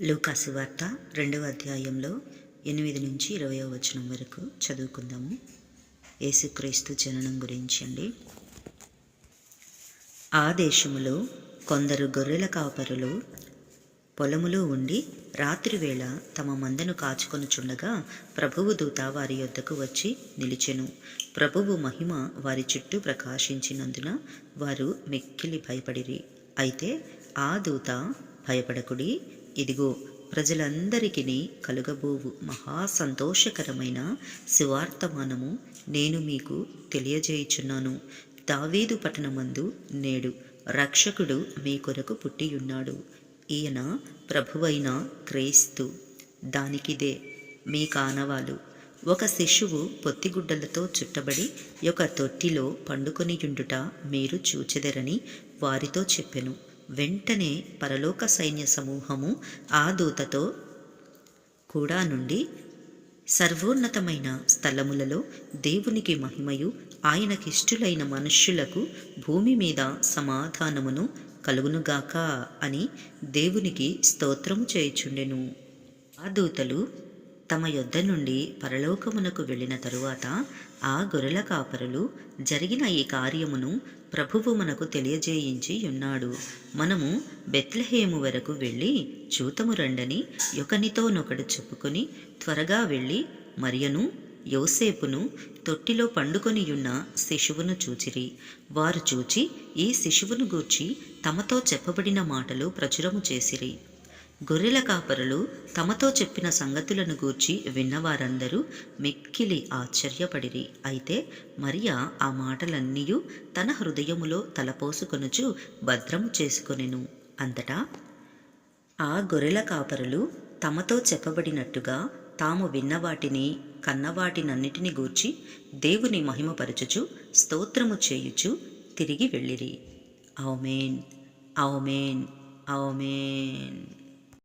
లూకాసు వార్త రెండవ అధ్యాయంలో ఎనిమిది నుంచి ఇరవయో వచనం వరకు చదువుకుందాము. యేసుక్రీస్తు జననం గురించి అండి. ఆ దేశములో కొందరు గొర్రెల కాపరులు పొలములో ఉండి రాత్రివేళ తమ మందను కాచుకొనుచుండగా ప్రభువు దూత వారి యొద్దకు వచ్చి నిలిచెను. ప్రభువు మహిమ వారి చుట్టూ ప్రకాశించినందున వారు మెక్కిలి భయపడిరి. అయితే ఆ దూత భయపడకుడి ఇదిగో ప్రజలందరికీ కలుగబోవు మహా సంతోషకరమైన శివార్తమానము నేను మీకు తెలియజేయుచున్నాను. దావీదు పట్టణమందు నేడు రక్షకుడు మీ కొరకు పుట్టియున్నాడు. ఈయన ప్రభువైన క్రీస్తు. దానికిదే మీ కానవాలు. ఒక శిశువు పొత్తిగుడ్డలతో చుట్టబడి ఒక తొట్టిలో పండుకొనియుండుట మీరు చూచెదరని వారితో చెప్పెను. వెంటనే పరలోక సైన్య సమూహము ఆ దూతతో కూడా నుండి సర్వోన్నతమైన స్థలములలో దేవునికి మహిమయు ఆయనకిష్టులైన మనుష్యులకు భూమి మీద సమాధానమును కలుగునుగాక అని దేవునికి స్తోత్రము చేయుచుండెను. ఆ దూతలు తమ యొద్ద నుండి పరలోకమునకు వెళ్ళిన తరువాత ఆ గొర్రెల కాపరులు జరిగిన ఈ కార్యమును ప్రభువు మనకు తెలియజేయించి ఉన్నాడు. మనము బెత్లహేము వరకు వెళ్ళి చూతము రండని ఒకనితోనొకడు చెప్పుకొని త్వరగా వెళ్ళి మరియను యోసేపును తొట్టిలో పండుకొనియున్న శిశువును చూచిరి. వారు చూచి ఈ శిశువును గూర్చి తమతో చెప్పబడిన మాటలు ప్రచురము చేసిరి. గొర్రెల కాపరులు తమతో చెప్పిన సంగతులను గూర్చి విన్నవారందరూ మిక్కిలి ఆశ్చర్యపడిరి. అయితే మరియా ఆ మాటలన్నీ తన హృదయములో తలపోసుకొనుచు భద్రము చేసుకొనెను. అంతటా ఆ గొర్రెల కాపరులు తమతో చెప్పబడినట్టుగా తాము విన్నవాటిని కన్నవాటినన్నిటిని గూర్చి దేవుని మహిమపరచుచు స్తోత్రము చేయుచు తిరిగి వెళ్ళిరి. అవమేన్ అవమేన్ అవమేన్